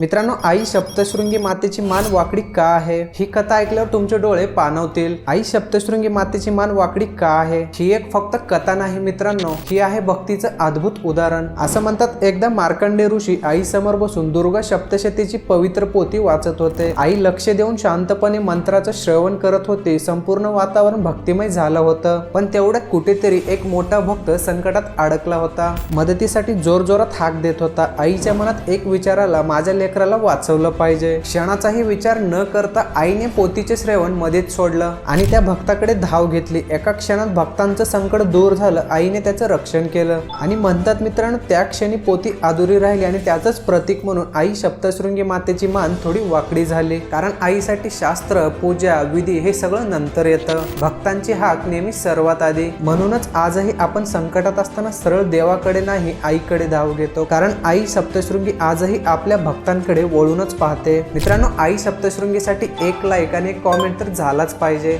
मित्रांनो आई सप्तशृंगी मातेची मान वाकडी का आहे? ही कथा ऐकल्यावर तुमचे डोळे पाणवतील आई सप्तशृंगी मातेची मान वाकडी का आहे? ही एक फक्त कथा नाही मित्रांनो ही आहे भक्तीचं अद्भुत उदाहरण. असं म्हणतात एकदा मार्कंडे ऋषी आई समोर बसून दुर्गा सप्तशतीची पवित्र पोती वाचत होते. आई लक्ष देऊन शांतपणे मंत्राचं श्रवण करत होते. संपूर्ण वातावरण भक्तिमय झालं होतं. पण तेवढ्यात कुठेतरी एक मोठा भक्त संकटात अडकला होता. मदतीसाठी जोरजोरात हाक देत होता. आईच्या मनात एक विचाराला माझ्या लेकराला वाचवलं पाहिजे. क्षणाचाही विचार न करता आईने पोतीचे श्रेवण मध्येच सोडलं आणि त्या भक्ताकडे धाव घेतली. एका क्षणात भक्तांचं संकट दूर झालं. आईने त्याचं रक्षण केलं आणि म्हणतात मित्रांनो त्या क्षणी पोती अधुरी राहिली आणि त्याचंच प्रतीक म्हणून आई सप्तशृंगी मातेची मान थोडी वाकडी झाली. कारण आईसाठी शास्त्र पूजा विधी हे सगळं नंतर येतं. भक्तांची हाक नेहमी सर्वात आधी. म्हणूनच आजही आपण संकटात असताना सरळ देवाकडे नाही आईकडे धाव घेतो. कारण आई सप्तशृंगी आजही आपल्या भक्तांकडे वळूनच पाहते. मित्रांनो आई सप्तशृंगीसाठी एक लाईक आणि एक कॉमेंट तर झालाच पाहिजे.